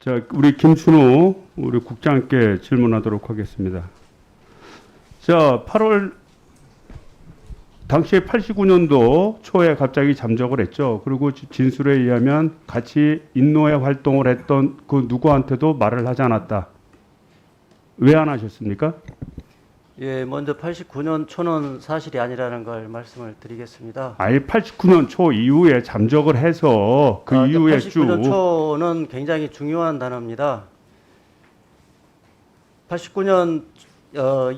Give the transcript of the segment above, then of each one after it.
자, 우리 김춘호 우리 국장께 질문하도록 하겠습니다. 자, 8월 당시에 89년도 초에 갑자기 잠적을 했죠. 그리고 지- 진술에 의하면 같이 인노회 활동을 했던 그 누구한테도 말을 하지 않았다. 왜 안 하셨습니까? 예, 먼저 89년 초는 사실이 아니라는 걸 말씀을 드리겠습니다. 아예 89년 초 이후에 잠적을 해서 그 아, 이후에 89년 쭉 초는 굉장히 중요한 단어입니다. 89년 어,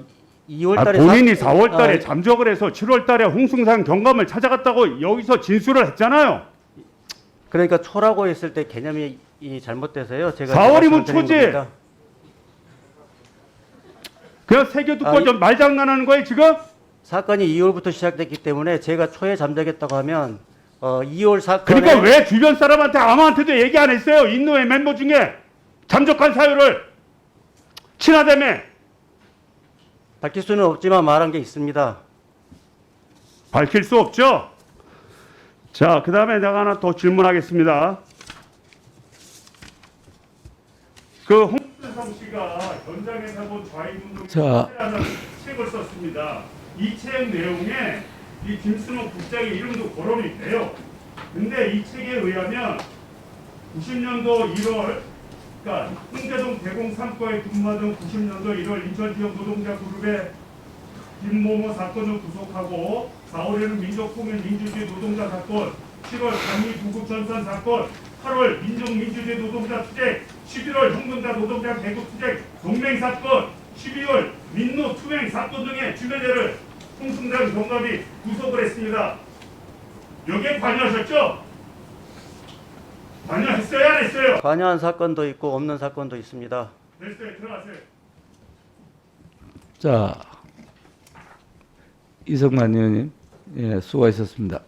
2월 아, 달에 본인이 사- 4월 달에 아, 잠적을 해서 7월 달에 홍승산 경감을 찾아갔다고 여기서 진술을 했잖아요. 그러니까 초라고 했을 때 개념이 이 잘못돼서요. 제가 4월이면 말씀을 드린 초지. 겁니다. 그냥 세계 아니- 좀 말장난하는 거예요 지금? 사건이 2월부터 시작됐기 때문에 제가 초에 잠적했다고 하면 어, 2월 사건에 그러니까 왜 주변 사람한테 아무한테도 얘기 안 했어요? 인노회 멤버 중에 잠적한 사유를 친하다며 밝힐 수는 없지만 말한 게 있습니다. 밝힐 수 없죠? 자, 그 다음에 내가 하나 더 질문하겠습니다. 그 홍 준성 씨가 현장에서 본 좌익운동 자. 라는 책을 썼습니다. 이 책 내용에 이 김순호 국장의 이름도 거론이 돼요. 근데 이 책에 의하면 90년도 1월 그러니까 홍대동 대공 3과에 근무하던 90년도 1월 인천 지역 노동자 그룹의 김모모 사건을 구속하고 4월에는 민족공연 민주주의 노동자 사건, 7월 강미 구급 전선 사건, 8월 민족민주주의 노동자 투쟁, 11월 현근자 노동자 대구 투쟁 동맹 사건, 12월 민노 투쟁 사건 등의 주변자를 홍승장 경감이 구속을 했습니다. 여기에 관여하셨죠? 관여했어요, 안 했어요? 관여한 사건도 있고 없는 사건도 있습니다. 됐어요, 들어가세요. 자, 이성만 의원님, 예, 수고하셨습니다.